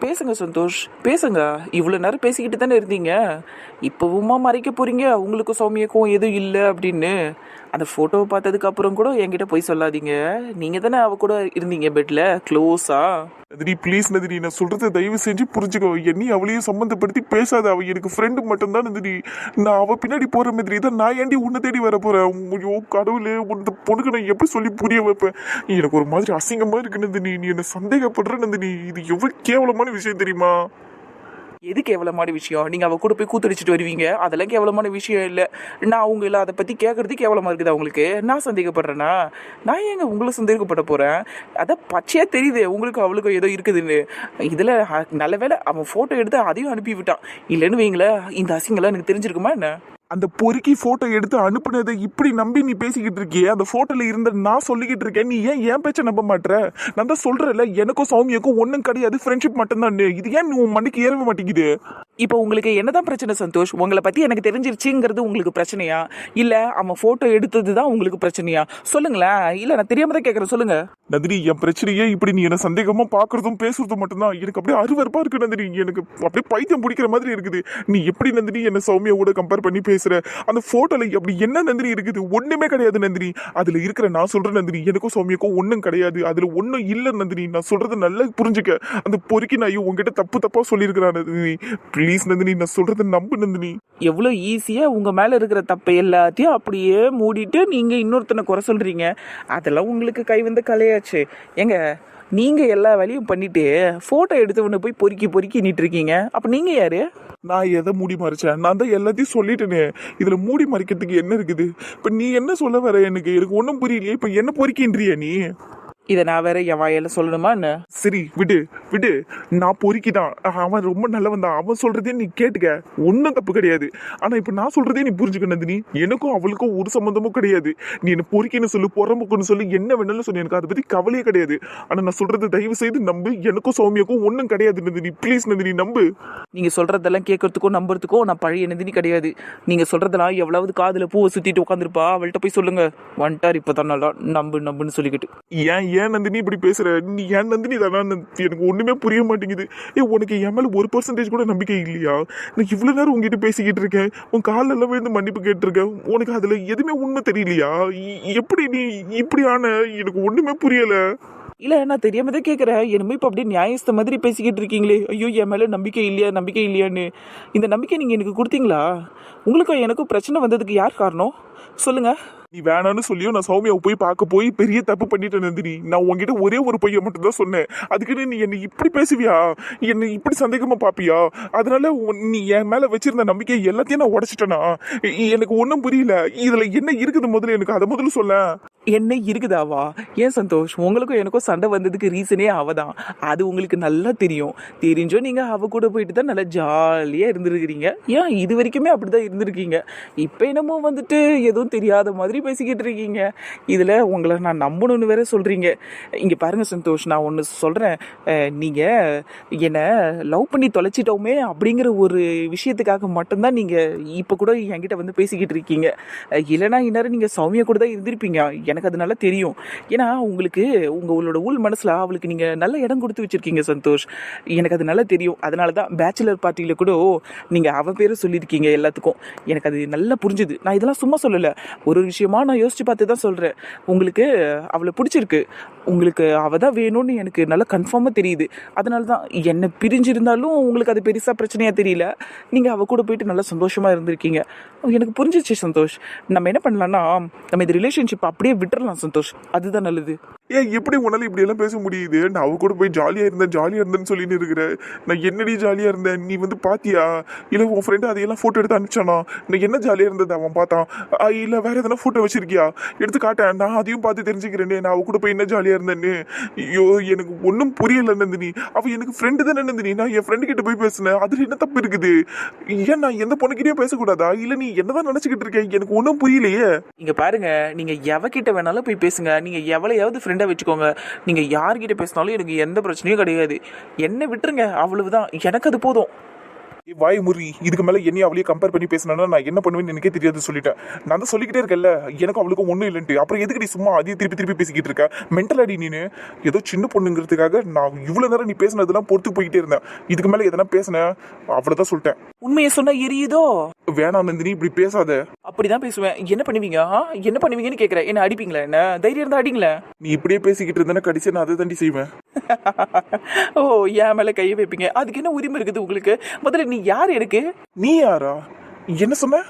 பேசுங்க சந்தோஷ். பேசுங்க. இவ்வளோ நேரம் பேசிக்கிட்டு தானே இருந்தீங்க? இப்போவுமா மறைக்க போகிறீங்க உங்களுக்கும் சௌமியக்கும் எதுவும் இல்லை அப்படின்னு. அந்த ஃபோட்டோவை பார்த்ததுக்கப்புறம் கூட என்கிட்ட போய் சொல்லாதீங்க. நீங்கள் தானே அவ கூட இருந்தீங்க பெட்டில் க்ளோஸாக நதினி ப்ளீஸ் நதினி நான் சொல்கிறத தயவு செஞ்சு புரிஞ்சுக்கோ. என்னையும் அவளையும் சம்மந்தப்படுத்தி பேசாத. அவள் எனக்கு ஃப்ரெண்டு மட்டும்தான் நந்தினி. நான் அவள் பின்னாடி போகிற மாதிரி தான் நான் ஏண்டி உன்னை தேடி வர போகிறேன் ஐயோ கடவுளே உன் பொண்ணுக்கு நான் எப்படி சொல்லி புரிய வைப்பேன்? எனக்கு ஒரு மாதிரி அசிங்கமாக இருக்கு நந்தினி. நீ என்னை சந்தேகப்படுற நந்தினி. இது எவ்வளோ கேவலமான விஷயம் தெரியுமா? எது கேவலமான விஷயம்? நீங்கள் அவ கூட போய் கூத்தடிச்சிட்டு வருவீங்க. அதெல்லாம் கேவலமான விஷயம் இல்லை. நான் அவங்கள அதை பற்றி கேட்குறது கேவலமாக இருக்குதா உங்களுக்கு நான் சந்தேகப்படுறேன்னா நான் ஏங்க உங்களை சந்தேகப்பட போகிறேன் அதான் பச்சையாக தெரியுது உங்களுக்கு அவளுக்கு ஏதோ இருக்குதுன்னு. இதில் நல்ல வேளை அவன் ஃபோட்டோ எடுத்து அதையும் அனுப்பி விட்டான். இல்லைன்னு வைங்களேன் இந்த அசிங்கெல்லாம் எனக்கு தெரிஞ்சிருக்குமா என்ன? அந்த பொறுக்கி ஃபோட்டோ எடுத்து அனுப்புனதை இப்படி நம்பி நீ பேசிக்கிட்டு இருக்கியே? அந்த ஃபோட்டோவில் இருந்த நான் சொல்லிக்கிட்டு இருக்கேன். நீ ஏன் என் பேச்ச நம்ப மாட்டேற நான் தான் சொல்கிறேன்ல எனக்கும் சௌமியக்கும் ஒன்றும் கிடையாது. ஃப்ரெண்ட்ஷிப் மட்டும்தான். இது ஏன் நீ உன் மண்ணுக்கு ஏறவே மாட்டேங்குது? இப்போ உங்களுக்கு என்னதான் பிரச்சனை சந்தோஷ்? உங்களை பற்றி எனக்கு தெரிஞ்சிருச்சுங்கிறது உங்களுக்கு பிரச்சனையா? இல்லை அவன் ஃபோட்டோ எடுத்தது தான் உங்களுக்கு பிரச்சனையா? சொல்லுங்களேன். இல்லை நான் தெரியாம தான் கேட்குறேன் சொல்லுங்கள் நந்தினி என் பிரச்சனையே இப்படி நீ என்ன சந்தேகமா பாக்குறதும் பேசுறதும் மட்டும்தான். எனக்கு அப்படியே அருவருப்பா இருக்கு நந்தினி. எனக்கு அப்படியே பைத்தியம் பிடிக்கிற மாதிரி இருக்குது. நீ எப்படி நந்தினி என்ன சௌமியாவோட கம்பேர் பண்ணி பேசுற? அந்த போட்டோல அப்படி என்ன நந்தினி இருக்குது? ஒண்ணுமே கிடையாது நந்தினி. அதுல இருக்கிற நான் சொல்றேன் நந்தினி எனக்கும் சௌமியாக்கும் ஒண்ணும் கிடையாது. அதுல ஒண்ணும் இல்ல நந்தினி. நான் சொல்றது நல்லா புரிஞ்சுக்க. அந்த பொறுக்கி நான் உங்ககிட்ட தப்பு தப்பா சொல்லியிருக்கிறேன் நந்தினி. ப்ளீஸ் நந்தினி நான் சொல்றதை நம்பு நந்தினி. எவ்வளோ ஈஸியாக உங்கள் மேலே இருக்கிற தப்பை எல்லாத்தையும் அப்படியே மூடிட்டு நீங்கள் இன்னொருத்தனை குறை சொல்கிறீங்க அதெல்லாம் உங்களுக்கு கை வந்த கலையாச்சு ஏங்க நீங்கள் எல்லா வேலையும் பண்ணிட்டு ஃபோட்டோ எடுத்தவனை போய் பொறுக்கி பொறுக்கி நிட்டு இருக்கீங்க. அப்போ நீங்கள் யாரு? நான் எதை மூடி மறைச்சேன்? நான் தான் எல்லாத்தையும் சொல்லிட்டேனே. இதுல மூடி மறைக்கிறதுக்கு என்ன இருக்குது? இப்ப நீ என்ன சொல்ல வர எனக்கு? எனக்கு ஒன்றும் புரியலையே. இப்ப என்ன பொறுக்கின்றியா நீ? இதை நான் வேற என் வாயால சொல்லணுமா என்ன? சரி விடு விடு. நான் பொறுக்கிதான். அவன் ரொம்ப நல்லவன் தான். அவன் சொல்றதே நீ கேட்டுக்க. ஒன்றும் தப்பு கிடையாது. ஆனா இப்ப நான் சொல்றதே நீ புரிஞ்சுக்க நந்தினி. எனக்கும் அவளுக்கும் ஒரு சம்மந்தமும் கிடையாது. நீ என்ன பொறுக்கின்னு சொல்லு புறம்புக்குன்னு சொல்லி என்ன வேணாலும் சொல்லி. எனக்கு அதை பத்தி கவலையே கிடையாது. ஆனா நான் சொல்றது தயவு செய்து நம்பு. எனக்கும் சௌமியாக்கும் ஒன்றும் கிடையாது நந்தினி. ப்ளீஸ் நந்தினி நம்பு. நீங்கள் சொல்கிறதெல்லாம் கேட்கறதுக்கும் நம்புறதுக்கும் நான் பழைய நந்தினி கிடையாது. நீங்கள் சொல்கிறதெல்லாம் எவ்வளவு காதில் பூவை சுற்றிட்டு உட்காந்துருப்பா அவள்கிட்ட போய் சொல்லுங்க. வந்துட்டார் இப்போ தான் நல்லா நம்பு நம்புன்னு சொல்லிக்கிட்டு. ஏன் ஏன் நந்தினி இப்படி பேசுற? நீ ஏன் நந்தினி தானா? நந்தி- எனக்கு ஒண்ணுமே புரிய மாட்டேங்குது. ஏ உனக்கு என் மேல ஒரு பர்சன்டேஜ் கூட நம்பிக்கை இல்லையா? நான் இவ்வளவு நேரம் உங்ககிட்ட பேசிக்கிட்டு இருக்கேன் உன் காலில் எல்லாம் விழுந்து மன்னிப்பு கேட்டிருக்கேன் உனக்கு அதுல எதுவுமே உண்மை தெரியலையா? இ- எப்படி நீ இப்படி ஆன எனக்கு ஒண்ணுமே புரியல. இல்லை நான் தெரியாம தான் கேட்குறேன் என்னமோ இப்போ அப்படியே நியாயஸ்த மாதிரி பேசிக்கிட்டு இருக்கீங்களே. ஐயோ என் மேலே நம்பிக்கை இல்லையா? நம்பிக்கை இல்லையான்னு. இந்த நம்பிக்கை நீங்கள் எனக்கு கொடுத்தீங்களா? உங்களுக்கும் எனக்கும் பிரச்சனை வந்ததுக்கு யார் காரணம்? சொல்லுங்க. நீ வேணான்னு சொல்லியும் நான் சௌமியாவை போய் பார்க்க போய் பெரிய தப்பு பண்ணிட்டேன் நந்தினி. நான் உங்ககிட்ட ஒரே ஒரு பையன் மட்டும் தான் சொன்னேன். அதுக்குன்னு நீ என்னை இப்படி பேசுவியா? என்னை இப்படி சந்தேகமா பாப்பியா? அதனால நீ என் மேல வச்சிருந்த நம்பிக்கை எல்லாத்தையும் நான் உடச்சிட்டேனா? எனக்கு ஒன்றும் புரியல. இதுல என்ன இருக்குது முதல்ல? எனக்கு அதை முதல்ல சொல்ல. என்ன இருக்குதாவா? ஏன் சந்தோஷ்? உங்களுக்கும் எனக்கும் சண்டை வந்ததுக்கு ரீசனே அவ தான் அது உங்களுக்கு நல்லா தெரியும். தெரிஞ்சோ நீங்கள் அவ கூட போயிட்டு தான் நல்லா ஜாலியாக இருந்திருக்கிறீங்க. ஏன் இது வரைக்குமே அப்படி தான் இருந்திருக்கீங்க? இப்போ என்னமோ வந்துட்டு எதுவும் தெரியாத மாதிரி பேசிக்கிட்டு இருக்கீங்க. இதில் உங்களை நான் நம்பணும்னு வேற சொல்கிறீங்க இங்கே பாருங்கள் சந்தோஷ் நான் ஒன்று சொல்கிறேன் நீங்கள் என்னை லவ் பண்ணி தொலைச்சிட்டோமே அப்படிங்கிற ஒரு விஷயத்துக்காக மட்டும்தான் நீங்கள் இப்போ கூட என்கிட்ட வந்து பேசிக்கிட்டு இருக்கீங்க. இல்லைன்னா இந்நேரம் நீங்கள் சௌமியா கூட தான் இருந்திருப்பீங்க. எனக்கு அது நல்லா தெரியும். ஏன்னா உங்களுக்கு உங்களோட உள் மனசில் அவளுக்கு நீங்கள் நல்ல இடம் கொடுத்து வச்சுருக்கீங்க சந்தோஷ். எனக்கு அது நல்லா தெரியும். அதனால தான் பேச்சுலர் பார்ட்டியில் கூட நீங்கள் அவன் பேரை சொல்லியிருக்கீங்க எல்லாத்துக்கும். எனக்கு அது நல்லா புரிஞ்சுது. நான் இதெல்லாம் சும்மா சொல்லலை. ஒரு ஒரு நான் யோசிச்சு பார்த்து தான் சொல்கிறேன் உங்களுக்கு அவளை பிடிச்சிருக்கு. உங்களுக்கு அவள் தான் வேணும்னு எனக்கு நல்லா கன்ஃபார்மாக தெரியுது. அதனால தான் என்னை பிரிஞ்சிருந்தாலும் உங்களுக்கு அது பெருசாக பிரச்சனையாக தெரியல. நீங்கள் அவள் கூட போயிட்டு நல்லா சந்தோஷமாக இருந்திருக்கீங்க. எனக்கு புரிஞ்சிச்சு சந்தோஷ். நம்ம என்ன பண்ணலான்னா நம்ம இந்த ரிலேஷன்ஷிப் அப்படியே விட்டுறலாம் சந்தோஷ். அதுதான் நல்லது. ஏன் எப்படி உன்னால இப்படி எல்லாம் பேச முடியுது? நான் அவ கூட போய் ஜாலியாக இருந்தேன் ஜாலியாக இருந்தேன்னு சொல்லிட்டு இருக்கிற. நான் என்னடி ஜாலியாக இருந்தேன்? நீ வந்து பாத்தியா? இல்லை உன் ஃப்ரெண்டு அதையெல்லாம் ஃபோட்டோ எடுத்து அனுப்பிச்சானா? நான் என்ன ஜாலியாக இருந்தது அவன் பார்த்தான். இல்லை வேற எதனா ஃபோட்டோ வச்சிருக்கியா? எடுத்து காட்டேன். நான் அதையும் பார்த்து தெரிஞ்சுக்கிறேனே. நான் அவ கூட போய் என்ன ஜாலியாக இருந்தேன்னு. ஐயோ எனக்கு ஒன்றும் புரியல நந்தினி. அவள் எனக்கு ஃப்ரெண்டு தானே நந்தினி. நான் என் ஃப்ரெண்டு கிட்ட போய் பேசினேன். அதில் என்ன தப்பு இருக்குது? ஏன் நான் எந்த பொண்ணுகிட்டயும் பேசக்கூடாதா? இல்லை நீ என்னதான் நினச்சிக்கிட்டு இருக்கேன் எனக்கு ஒன்றும் புரியலையே. இங்கே பாருங்க. நீங்கள் எவகிட்ட வேணாலும் போய் பேசுங்க. நீங்கள் எவளையாவது ஃப்ரெண்டாக வச்சுக்கோங்க. நீங்கள் யார்கிட்ட பேசினாலும் எனக்கு எந்த பிரச்சனையும் கிடையாது. என்ன விட்டுருங்க. அவ்வளவுதான். எனக்கு அது போதும். வாய் முறி இதுக்கு மேல என்னையும் அவளையும் கம்பேர் பண்ணி பேசினா நான் என்ன பண்ணுவேன்னு எனக்கே தெரியாது சொல்லிட்டேன். நான் தான் சொல்லிக்கிட்டே இருக்கேன்ல எனக்கும் அவளுக்கும் ஒண்ணும் இல்லைன்ட்டு. அப்புறம் எதுக்கு நீ சும்மா அதையே திருப்பி திருப்பி பேசிக்கிட்டு இருக்க? மென்டல் அடி நீனு. ஏதோ சின்ன பொண்ணுங்கிறதுக்காக நான் இவ்வளவு நேரம் நீ பேசினதெல்லாம் பொறுத்து போய்கிட்டே இருந்தேன். இதுக்கு மேல எதனா பேசினேன் அவ்வளவுதான் சொல்லிட்டேன். உண்மையை சொன்னா எரியுதோ? வேணாம் நந்தினி இப்படி பேசாத. அப்படிதான் பேசுவேன். என்ன பண்ணுவீங்க? என்ன பண்ணுவீங்கன்னு கேக்குறேன். என்ன அடிப்பீங்களா என்ன? தைரியம் இருந்தா அடிங்களேன். நீ இப்படியே பேசிக்கிட்டு இருந்தேன்னா கடைசியா நான் அதை தாண்டி செய்வேன். ஓ என் மேல கையை வைப்பீங்க. அதுக்கு என்ன உரிமை இருக்குது உங்களுக்கு? முதல்ல நீ யார் எனக்கு? நீ யாரா? என்ன சொன்ன?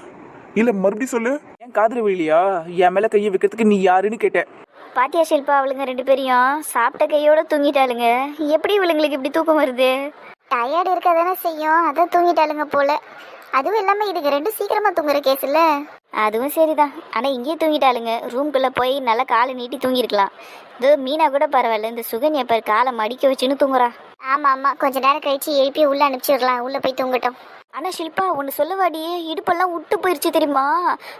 இல்ல மறுபடியும் சொல்லு. என் காதல விழியா என் மேல கையை வைக்கிறதுக்கு நீ யாருன்னு கேட்டேன். பாத்தியா ஷில்பா அவளுங்க ரெண்டு பேரையும்? சாப்பிட்ட கையோட தூங்கிட்டாளுங்க. எப்படி இவளுங்களுக்கு இப்படி தூக்கம் வருது? டயர்டு இருக்க தானே செய்யும். அதான் தூங்கிட்டாளுங்க போல. அதுவும் இல்லாம இதுக்கு ரெண்டும் சீக்கிரமா தூங்குற கேஸ் இல்ல. அதுவும் சரிதான். ஆனா இங்கேயே தூங்கிட்டாளுங்க. ரூம்குள்ள போய் நல்லா காலை நீட்டி தூங்கிருக்கலாம் இது மீனா கூட பரவாயில்ல. இந்த சுகன்யா பார் காலை மடிக்க வச்சுன்னு தூங்குறா. ஆமா ஆமா. கொஞ்ச நேரம் கழிச்சு எழுப்பி உள்ள அனுப்பிச்சிடலாம் உள்ள போய் தூங்கட்டும். ஆனா ஷில்பா ஒன்னு சொல்லுவாடி இடுப்பெல்லாம் விட்டு போயிருச்சு தெரியுமா?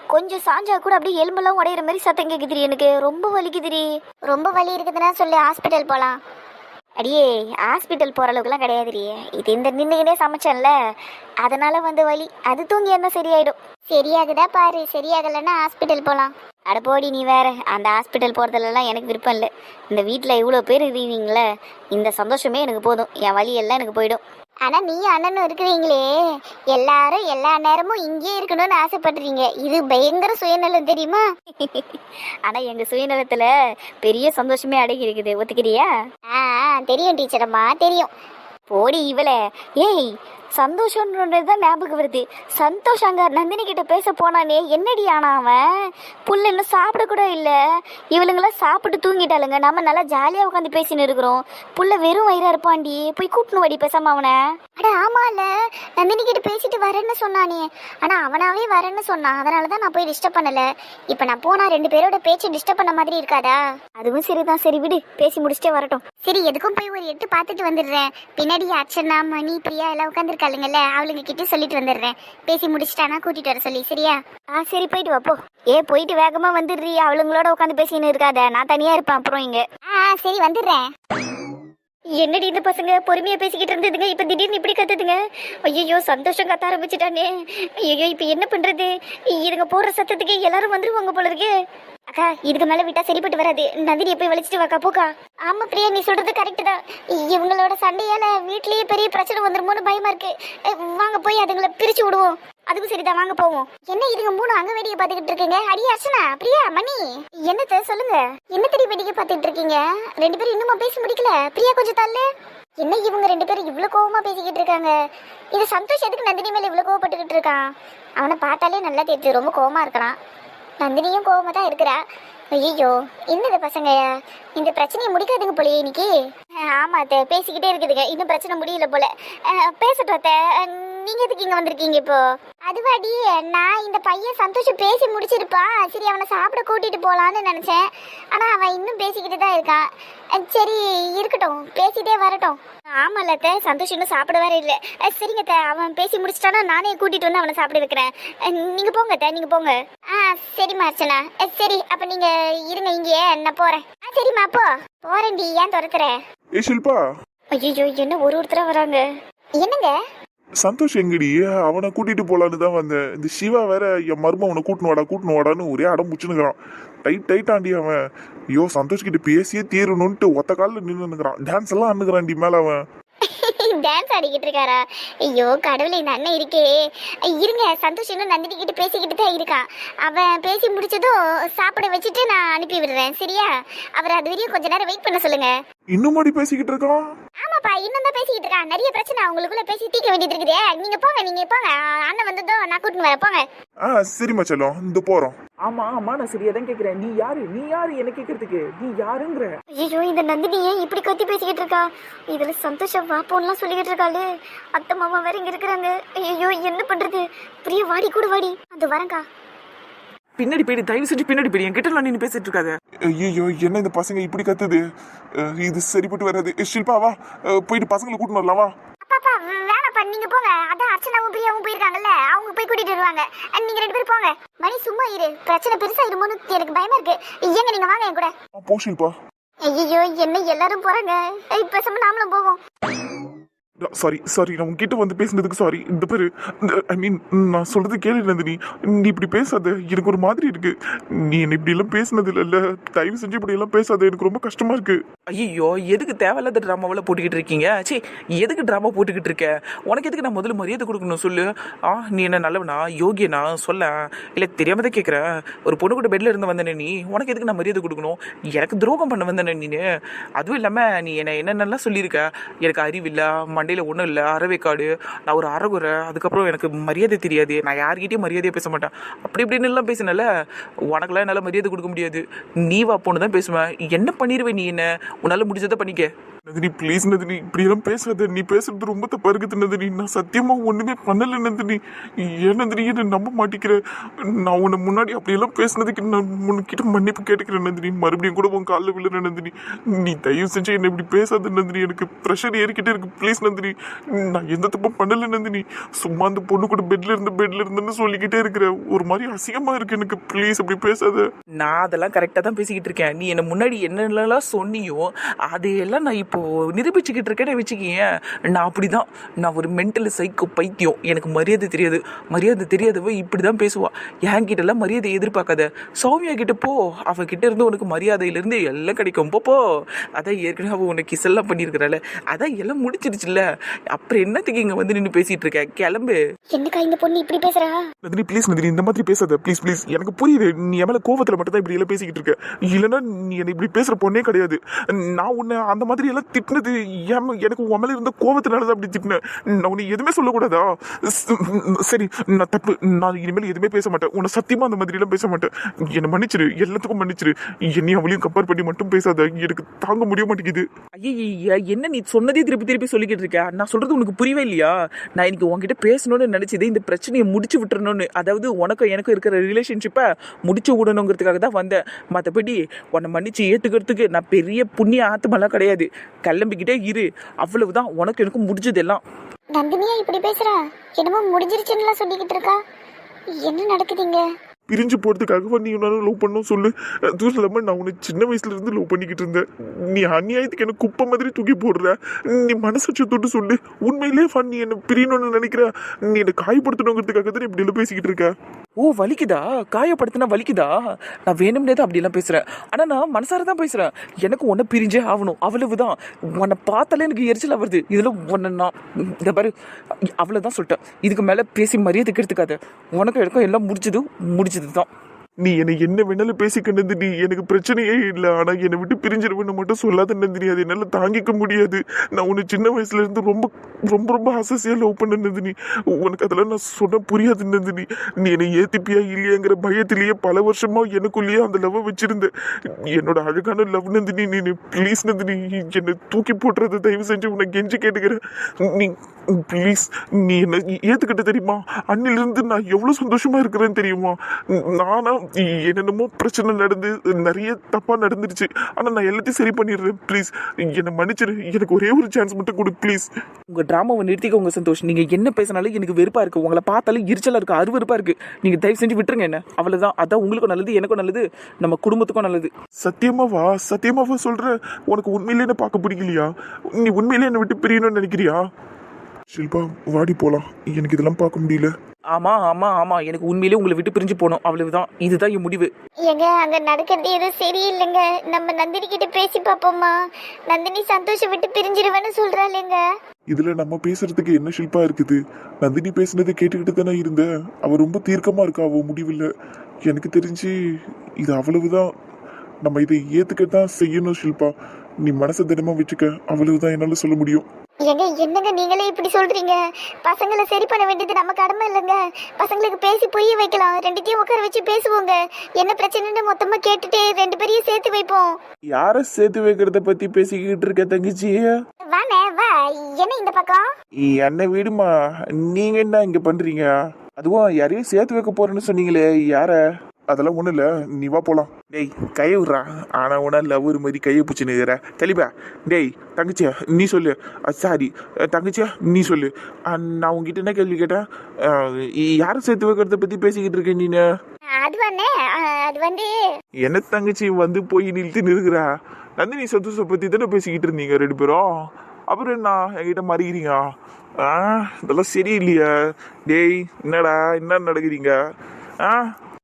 கொஞ்சம் சாஞ்சா கூட அப்படியே எலும்பெல்லாம் உடையிற மாதிரி சத்தம் கேக்குதுரி எனக்கு. ரொம்ப வலிக்குதுரி ரொம்ப வலி இருக்குதுன்னா சொல்லி ஹாஸ்பிட்டல் போலாம். அடியே ஹாஸ்பிட்டல் போற அளவுக்குலாம் கிடையாதுடி. இது இந்த நின்றுக்கிட்டே சமைச்சேன்ல. அதனால வந்து வலி. அது தூங்கி என்ன சரியாயிடும். சரியாகுதா பாரு. சரியாகலைன்னா ஹாஸ்பிட்டல் போலாம். அட போடி நீ வேற. அந்த ஹாஸ்பிட்டல் போறதுலலாம் எனக்கு விருப்பம் இல்லை. இந்த வீட்டில் இவ்வளோ பேர் இருக்கீங்களே இந்த சந்தோஷமே எனக்கு போதும். என் வலி எல்லாம் எனக்கு போயிடும். ஆனா நீ அண்ணனும் இருக்கிறீங்களே. எல்லாரும் எல்லா நேரமும் இங்கே இருக்கணும்னு ஆசைப்படுறீங்க. இது பயங்கர சுயநலம் தெரியுமா? ஆனா எங்க சுயநலத்துல பெரிய சந்தோஷமே அடங்கி இருக்குது ஒத்துக்கிறியா ஆ தெரியும் டீச்சரம்மா தெரியும். போடி இவளே. ஏய் சந்தோஷம்ன்றது தான் ஞாபகம் வருது. சந்தோஷ் அங்க நந்தினி கிட்ட பேச போனானே என்னடி ஆனா அவன்? புள்ள இன்னும் சாப்பிட கூட இல்ல. இவளுங்களாம் சாப்பிட்டு தூங்கிட்டாளுங்க. நம்ம நல்லா ஜாலியா உட்காந்து பேசின்னு இருக்கிறோம். புள்ள வெறும் வயிறா இருப்பான்டி. போய் கூட்டணும் வடி பேசாம அவனை. அட ஆமால நந்தினி கிட்ட பேசிட்டு வரேன்னு சொன்னானே. ஆனா அவனாவே வரேன்னு சொன்னான். அதனால தான் நான் போய் டிஸ்டர்ப் பண்ணல. இப்போ நான் போனா ரெண்டு பேரோட பேச்சு டிஸ்டர்ப் பண்ண மாதிரி இருக்காதா? அதுவும் சரிதான். சரி விடு. பேசி முடிச்சிட்டே வரட்டும். சரி எதுக்கும் போய் ஒரு எட்டு பார்த்துட்டு வந்துடுறேன். பின்னாடி அர்ச்சனா மணி பிரியா எல்லாம் உட்காந்துருக்காளுங்கல்ல அவளுங்க கிட்ட சொல்லிட்டு வந்துடுறேன். பேசி முடிச்சிட்டானா கூட்டிட்டு வர சொல்லி சரியா? ஆ சரி போயிட்டு வா போ. ஏ போயிட்டு வேகமா வந்துடுறீ அவளுங்களோட உட்காந்து பேசின்னு இருக்காத. நான் தனியா இருப்பேன் அப்புறம் இங்க. ஆ சரி வந்துடுறேன். என்னடி இந்த பசங்க பொறுமையா பேசிக்கிட்டு இருந்ததுங்க? இப்ப திடீர்னு இப்படி கத்துதுங்க? ஐயோ சந்தோஷம் கத்த ஆரம்பிச்சிட்டானே. ஐயோ இப்ப என்ன பண்றது? இதுங்க போடுற சத்தத்துக்கு எல்லாரும் வந்துருவாங்க போல இருக்கு. அக்கா இதுக்கு மேல விட்டா சரிப்பட்டு வராது. நந்தினி போய் வலிச்சிட்டு வாக்கா போக்கா. ஆமா பிரியா நீ சொல்றது கரெக்ட் தான். இவங்களோட சண்டையால வீட்லயே பெரிய பிரச்சனை வந்துருமோன்னு பயமா இருக்கு. வாங்க போய் அதுங்களை பிரிச்சு விடுவோம். அதுக்கும் சரிதான் வாங்க போவோம். என்ன இதுங்க மூணு அங்க வேடிக்கை பார்த்துக்கிட்டு இருக்கீங்க? அடி அர்ச்சனா பிரியா மணி. என்னத்த சொல்லுங்க. என்ன தெரிய வேடிக்கை பாத்துட்டு இருக்கீங்க? ரெண்டு பேரும் இன்னுமா பேசி முடிக்கல? பிரியா கொஞ்சம் தள்ளு. என்ன இவங்க ரெண்டு பேரும் இவ்வளவு கோவமா பேசிக்கிட்டு இருக்காங்க? இது சந்தோஷ் எதுக்கு நந்தினி மேல இவ்வளவு கோவப்பட்டுக்கிட்டு இருக்கான்? அவனை பார்த்தாலே நல்லா தெரியுது ரொம்ப கோவமா இருக்கிறான் நந்தினியும் கோவமா தான் இருக்கிறா. ஐயோ என்னது பசங்க? இந்த பிரச்சனையை முடிக்காதுங்க போலயே இன்னைக்கு. அஹ், அத்தை பேசிக்கிட்டே இருக்குதுங்க. இன்னும் பிரச்சனை முடியல போல. பேசட்டும் அத்தை. நீங்க எதுக்கு இங்க வந்திருக்கீங்க இப்போ? அதுவாடி நான் இந்த பையன் சந்தோஷம் பேசி முடிச்சிருப்பான் சரி அவனை சாப்பிட கூட்டிட்டு போலான்னு நினைச்சேன். ஆனா அவன் இன்னும் பேசிக்கிட்டு தான் இருக்கான் சரி இருக்கட்டும். பேசிட்டே வரட்டும். ஆமால அத்தை சந்தோஷ் இன்னும் சாப்பிட வேற இல்லை. சரிங்க அத்தை. அவன் பேசி முடிச்சிட்டானா நானே கூட்டிட்டு வந்து அவனை சாப்பிட வைக்கிறேன். நீங்க போங்க அத்தை நீங்க போங்க. ஆ சரிம்மா அர்ச்சனா. சரி அப்ப நீங்க இருங்க இங்கேயே நான் போறேன். ஆ சரிம்மா அப்போ போறேன்டி ஏன் துரத்துற? ஏ ஷில்பா. ஐயோ என்ன ஒரு ஒருத்தரா வராங்க? என்னங்க? சந்தோஷ் எங்கடி? அவனை கூட்டிட்டு போலான்னு தான் வந்தேன். இந்த சிவா வேற என் மரும அவனை கூட்டினு வாடா கூட்டினு வாடான்னு ஒரே அடம் முச்சுனுக்கிறான் டைட் டைட்டாண்டி அவன். ஐயோ சந்தோஷ் கிட்ட பேசியே தீரணும்ட்டு ஒத்த காலில் நின்னுக்கிறான். டான்ஸ் எல்லாம் அண்ணுக்கிறான்டி மேல அவன். டான்ஸ் ஆடிக்கிட்டு இருக்காரா? ஐயோ கடவுளே இந்த அண்ணன் இருக்கே. இருங்க சந்தோஷ் இன்னும் நந்தினி கிட்ட பேசிக்கிட்டு தான் இருக்கான். அவன் பேசி முடிச்சதும் சாப்பிட வச்சுட்டு நான் அனுப்பி விடுறேன் சரியா? அவர் அது வரையும் கொஞ்ச நேரம் வெயிட் பண்ண சொல்லுங்க. இன்னும் மாடி பேசிக்கிட்டு இருக்கான்? ஆமாப்பா இன்னும் தான் பேசிக்கிட்டு இருக்கான் நிறைய பிரச்சனை. அவங்களுக்குள்ள பேசி தீர்க்க வேண்டியது இருக்குதே. நீங்க போங்க நீங்க போங்க. அண்ணன் வந்ததும் நான் கூட்டின்னு வரேன். போங்க. ஆ சரிம்மா செல்லம் இந்த போறோம். ஆமா ஆமா நான் சரியா தான் கேக்குறேன். நீ யாரு? நீ யாரு? என்ன கேக்குறதுக்கு? நீ யாருங்கிற? ஐயோ இந்த நந்தினி ஏன் இப்படி கத்தி பேசிக்கிட்டு இருக்கா? இதுல சந்தோஷம் வாப்போன்லாம் சொல்லிக்கிட்டு இருக்காளே. அத்தை மாமா வேற இங்க இருக்கிறாங்க. ஐயோ என்ன பண்றது? பிரிய வாடி கூட வாடி. அது வரேங்க்கா பின்னாடி போயிடு தயவு செஞ்சு பின்னாடி போயிடு. என்கிட்ட நான் நின்று பேசிட்டு இருக்காத. ஐயோ என்ன இந்த பசங்க இப்படி கத்துது? இது சரிப்பட்டு வராது. ஷில்பா வா. போயிட்டு பசங்களை கூட்டின்னு வரலாம் வா. அப்பாப்பா வேணாப்பா நீங்க போங்க. அதான் அர்ச்சனாவும் பிரியாவும் போயிருக்காங்கல்ல அவங்க போய் கூட்டிட்டு வருவாங்க. அஹ், நீங்க ரெண்டு பேரும் போங்க. மணி சும்மா இரு. பிரச்சனை பெருசா இருமோன்னு எனக்கு பயமா இருக்கு. ஏங்க நீங்க வாங்க என் கூட. போ ஷில்பா. ஐயோ என்ன எல்லாரும் போறாங்க. பேசாம நாமளும் போவோம். சாரி சாரி நான் உங்ககிட்ட வந்து பேசுனதுக்கு சாரி இந்த பேர் ஐ மீன் நான் சொல்கிறது கேளு நந்தினி. நீ இப்படி பேசாத எனக்கு ஒரு மாதிரி இருக்கு. நீ என்ன இப்படியெல்லாம் பேசினது பேசுனது தயவு செஞ்சு இப்படியெல்லாம் பேசாத எனக்கு ரொம்ப கஷ்டமாக இருக்கு. ஐயோ எதுக்கு தேவையில்லாத ட்ராமாவில் போட்டுக்கிட்டு இருக்கீங்க? சே எதுக்கு ட்ராமா போட்டுக்கிட்டு இருக்க? உனக்கு எதுக்கு நான் முதல்ல மரியாதை கொடுக்கணும் சொல்லு? ஆ நீ என்ன நல்லவனா? யோகியனா? சொல்ல. இல்லை தெரியாம தான் கேட்குறேன் ஒரு பொண்ணு கூட பெட்டில் இருந்து வந்தேனே நீ உனக்கு எதுக்கு நான் மரியாதை கொடுக்கணும்? எனக்கு துரோகம் பண்ண வந்தேனே நீ அதுவும் இல்லாமல் நீ என்னை என்னென்னலாம் சொல்லியிருக்க? எனக்கு அறிவில்லை மண் மண்டையில் ஒன்றும் இல்லை. அறவைக்காடு நான் ஒரு அறகுறை. அதுக்கப்புறம் எனக்கு மரியாதை தெரியாது. நான் யார்கிட்டையும் மரியாதையாக பேச மாட்டேன். அப்படி இப்படின்னுலாம் பேசினால பேசினல உனக்கெல்லாம் என்னால் மரியாதை கொடுக்க முடியாது. நீ வா பொண்ணு தான் பேசுவேன். என்ன பண்ணிடுவேன் நீ என்ன? உன்னால் முடிஞ்சதை பண்ணிக்க. நந்தினி ப்ளீஸ் நந்தினி இப்படி எல்லாம் பேசாத நீ பேசுறது ரொம்ப தப்பா இருக்குது நந்தினி. நான் சத்தியமா ஒண்ணுமே பண்ணல நந்தினி. ஏன் நந்தினி என்ன நம்ப மாட்டேங்கிற நான் உன்னை முன்னாடி அப்படியெல்லாம் பேசுனதுக்கு நான் உன்கிட்ட மன்னிப்பு கேட்டுக்கிறேன் நந்தினி. மறுபடியும் கூட உன் காலில் விழுற நந்தினி. நீ தயவு செஞ்சு என்ன இப்படி பேசாத நந்தினி. எனக்கு ப்ரெஷர் ஏறிக்கிட்டே இருக்கு ப்ளீஸ் நந்தினி. நான் எந்த தப்பும் பண்ணல நந்தினி. சும்மா அந்த பொண்ணு கூட பெட்ல இருந்து பெட்ல இருந்துன்னு சொல்லிக்கிட்டே இருக்கிற. ஒரு மாதிரி அசிங்கமா இருக்கு எனக்கு ப்ளீஸ் அப்படி பேசாத. நான் அதெல்லாம் கரெக்டாக தான் பேசிக்கிட்டு இருக்கேன். நீ என்ன முன்னாடி என்னென்னலாம் சொன்னியோ அதையெல்லாம் நான் இப்போ நிரூபிச்சுக்கிட்டு இருக்கேன்னு வச்சுக்கிங்க. நான் அப்படி தான் நான் ஒரு மென்டல் சைக்கோ பைத்தியம் எனக்கு மரியாதை தெரியாது. மரியாதை தெரியாதவ இப்படி தான் பேசுவா. என்கிட்டலாம் மரியாதை எதிர்பார்க்காத. சௌமியா கிட்ட போ. அவகிட்ட இருந்து உனக்கு மரியாதையிலேருந்து எல்லாம் கிடைக்கும். போ போ. அதான் ஏற்கனவே அவள் உனக்கு கிஸ் எல்லாம் பண்ணியிருக்கிறாள். அதான் எல்லாம் முடிச்சிருச்சுல்ல அப்புறம் என்னத்துக்கு இங்கே வந்து நின்று பேசிகிட்டு இருக்க? கிளம்பு. என்னக்கா இந்த பொண்ணு இப்படி பேசுறா? நந்தினி ப்ளீஸ் நந்தினி இந்த மாதிரி பேசாத. ப்ளீஸ் ப்ளீஸ் எனக்கு புரியுது. நீ மேல கோவத்துல மட்டும் தான் இப்படி எல்லாம் பேசிக்கிட்டு இருக்க. இல்லைன்னா நீ என்னை இப்படி பேசுற பொண்ணே கிடையாது. நான் உன்னை அந்த மாதிரி எல்லாம் திட்டினது. ஏன் எனக்கு உன் இருந்த கோவத்தினால தான் அப்படி திட்டினேன். நான் உன்னை எதுவுமே சொல்லக்கூடாதா? ஸ்- சரி நான் தப்பு நான் இனிமேல் எதுவுமே பேச மாட்டேன். உன்னை சத்தியமா அந்த மாதிரிலாம் பேச மாட்டேன். என்னை மன்னிச்சிரு எல்லாத்துக்கும் மன்னிச்சிரு. என்னை அவளையும் கம்பேர் பண்ணி மட்டும் பேசாத. எனக்கு தாங்க முடிய மாட்டேங்குது. ஐயா என்ன நீ சொன்னதே திருப்பி திருப்பி சொல்லிக்கிட்டு இருக்க? நான் சொல்றது உனக்கு புரியவே இல்லையா? நான் இன்னைக்கு உன்கிட்ட பேசணும்னு நினைச்சது இந்த பிரச்சனையை முடிச்சு விட்டுறணும்னு. அதாவது உனக்கும் எனக்கும் இருக்கிற ரிலேஷன்ஷிப்பை முடிச்சு விடணுங்கிறதுக்காக தான் வந்தேன். மற்றபடி உன்னை மன்னிச்சு ஏற்றுக்கிறதுக்கு நான் பெரிய புண்ணிய ஆத்மெல்லாம் கிடையாது. கிளம்பிக்கிட்டே இரு. அவ்வளவுதான். உனக்கு எனக்கும் முடிஞ்சது எல்லாம் நந்தினியா இப்படி பேசுறா? என்னமோ முடிஞ்சிருச்சுன்னுலாம் சொல்லிக்கிட்டு இருக்கா? என்ன நடக்குதுங்க? பிரிஞ்சு போறதுக்காக நீ உன்னால லவ் பண்ணும் சொல்லு. அதுவும் இல்லாம நான் உன்னை சின்ன வயசுல இருந்து லவ் பண்ணிக்கிட்டு இருந்தேன். நீ அநியாயத்துக்கு என்ன குப்பை மாதிரி தூக்கி போடுற? நீ மனசாட்சி தொட்டு சொல்லு. உண்மையிலே ஃபன் நீ என்ன பிரியணும்னு நினைக்கிற? நீ என்ன காயப்படுத்தணுங்கிறதுக்காக தான் இப்படி எல்லாம் பேசிக்கிட்டு இருக்க. ஓ வலிக்குதா? காயப்படுத்தினா வலிக்குதா? நான் வேணும்னே தான் அப்படிலாம் பேசுகிறேன் ஆனால் நான் மனசார தான் பேசுகிறேன் எனக்கு உன்னை பிரிஞ்சே ஆகணும். அவ்வளவுதான். உன்னை பார்த்தாலே எனக்கு எரிச்சல் வருது. இதில் உன்னை நான் இந்த பாரு அவ்வளோதான் சொல்லிட்டேன். இதுக்கு மேலே பேசி மரியாதை எடுத்துக்காது உனக்கும் எனக்கும் எல்லாம் முடிச்சது முடிச்சது தான் நீ என்னை என்ன வேணாலும் பேசிக்க நந்தினி. எனக்கு பிரச்சனையே இல்லை. ஆனால் என்னை விட்டு பிரிஞ்சிருவேன்னு மட்டும் சொல்லாத நந்தினி. அது என்னால் தாங்கிக்க முடியாது. நான் உன்னை சின்ன வயசுலேருந்து ரொம்ப ரொம்ப ரொம்ப அசசியாக லவ் பண்ண நந்தினி. உனக்கு அதெல்லாம் நான் சொன்ன புரியாது நந்தினி. நீ என்னை ஏத்திப்பியா இல்லையாங்கிற பயத்திலேயே பல வருஷமாக எனக்குள்ளேயே அந்த லவ் வச்சுருந்தேன். என்னோட அழகான லவ் நந்தினி நீ ப்ளீஸ் நந்தினி என்னை தூக்கி போட்டுறது தயவு செஞ்சு உன்னை கெஞ்சி கேட்டுக்கிறேன். நீ ப்ளீஸ் நீ என்னை ஏற்றுக்கிட்ட தெரியுமா? அன்னிலிருந்து நான் எவ்வளோ சந்தோஷமாக இருக்கிறேன்னு தெரியுமா? நானும் என்னென்னமோ பிரச்சனை நடந்து நிறைய தப்பா நடந்துருச்சு. ஆனா நான் எல்லாத்தையும் சரி பண்ணிடுறேன் ப்ளீஸ் என்னை மன்னிச்சிரு. எனக்கு ஒரே ஒரு சான்ஸ் மட்டும் கொடு ப்ளீஸ் உங்கள் ட்ராமாவை நிறுத்திக்க உங்கள் சந்தோஷம் நீங்கள் என்ன பேசினாலும் எனக்கு வெறுப்பாக இருக்குது உங்களை பார்த்தாலும் எரிச்சலாக இருக்குது அருவருப்பாக இருக்குது நீங்கள் தயவு செஞ்சு விட்டுருங்க என்ன. அவ்வளோதான் அதான் உங்களுக்கும் நல்லது எனக்கும் நல்லது நம்ம குடும்பத்துக்கும் நல்லது. சத்தியமாவா? சத்தியமாவா சொல்ற? உனக்கு உண்மையிலே என்ன பார்க்க பிடிக்கலையா? நீ உண்மையிலே என்னை விட்டு பிரியணும்னு நினைக்கிறியா? ஷில்பா வாடி போலாம். எனக்கு இதெல்லாம் பார்க்க முடியல. ஆமாம் ஆமாம் ஆமாம் எனக்கு உண்மையிலேயே உங்களை விட்டு பிரிஞ்சு போகணும். அவ்வளவுதான். இதுதான் என் முடிவு. ஏங்க அங்க நடக்கிறது எதுவும் சரியில்லைங்க. நம்ம நந்தினி கிட்ட பேசி பார்ப்போமா? நந்தினி சந்தோஷம் விட்டு பிரிஞ்சிருவேன்னு சொல்றாளுங்க. இதுல நம்ம பேசுறதுக்கு என்ன ஷில்பா இருக்குது? நந்தினி பேசுனதை கேட்டுக்கிட்டு தானே இருந்த? அவ ரொம்ப தீர்க்கமா இருக்கா அவ முடிவில். எனக்கு தெரிஞ்சு இது அவ்வளவுதான். நம்ம இதை ஏத்துக்க தான் செய்யணும் ஷில்பா. நீ மனசை தினமா வச்சுக்க அவ்வளவுதான் என்னால சொல்ல முடியும். ஏங்க என்னங்க நீங்களே இப்படி சொல்றீங்க? பசங்களை சரி பண்ண வேண்டியது நம்ம கடமை இல்லைங்க. பசங்களுக்கு பேசி புரிய வைக்கலாம். ரெண்டுத்தையும் உட்கார வச்சு பேசுவோங்க. என்ன பிரச்சனைன்னு மொத்தமா கேட்டுட்டு ரெண்டு பேரையும் சேர்த்து வைப்போம். யாரை சேர்த்து வைக்கிறத பற்றி பேசிக்கிட்டு இருக்க தங்கச்சி? வாண்ணே வா. என்ன இந்த பக்கம்? என்ன வீடுமா? நீங்கள் என்ன இங்கே பண்ணுறீங்க அதுவும் யாரையும் சேர்த்து வைக்க போறேன்னு சொன்னீங்களே யார? அதெல்லாம் ஒண்ணும் இல்ல. நீ வா போலாம். டேய் கையை விட்றா. ஆனால் உனா லவ் ஒரு மாதிரி கையை பிடிச்சினுக்கிற தெளிவா டேய் தங்கச்சியா நீ சொல்லு. சாரி தங்கச்சியா நீ சொல்லு. நான் உங்ககிட்ட என்ன கேள்வி கேட்டேன்? யாரை சேர்த்து வைக்கிறத பற்றி பேசிக்கிட்டு இருக்கேன் அது வந்து என்ன தங்கச்சி வந்து போய் நிறுத்தி நிறுக்கிறா நந்தினி சந்தோஷ பற்றி தானே பேசிக்கிட்டு இருந்தீங்க ரெண்டு பேரும்? அப்புறம் என்ன? என்கிட்ட மறிக்கிறீங்க? ஆ இதெல்லாம் சரியில்லையே. டேய் என்னடா என்ன நடக்குறீங்க? ஆ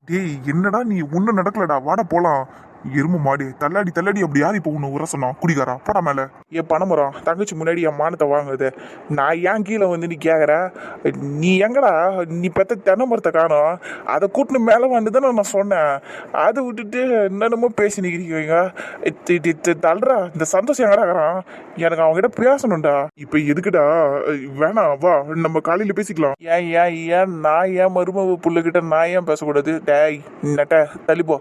டேய் என்னடா நீ ஒன்றும் நடக்கலடா வாடா போகலாம் எரும மாடு தள்ளாடி தள்ளாடி அப்படி யார் இப்போ உன்னை உர குடிக்காரா குடிகாரா போடா மேல. என் பணமரம் தங்கச்சி முன்னாடி என் மானத்தை வாங்குது. நான் ஏன் கீழே வந்து நீ கேட்குற நீ எங்கடா? நீ பெத்த தென்னை மரத்தை காணும். அதை கூட்டினு மேலே வந்து தானே நான் சொன்னேன். அதை விட்டுட்டு என்னென்னமோ பேசி நிற்கிறீங்க தள்ளுறா. இந்த சந்தோஷம் எங்கடா இருக்கிறான்? எனக்கு அவங்ககிட்ட பேசணும்டா. இப்போ எதுக்குடா? வேணாம் வா நம்ம காலையில் பேசிக்கலாம். ஏன் ஏன் ஏன்? நான் ஏன் மருமக புள்ளுகிட்ட நான் ஏன் பேசக்கூடாது? டேய் நட்ட தள்ளிப்போ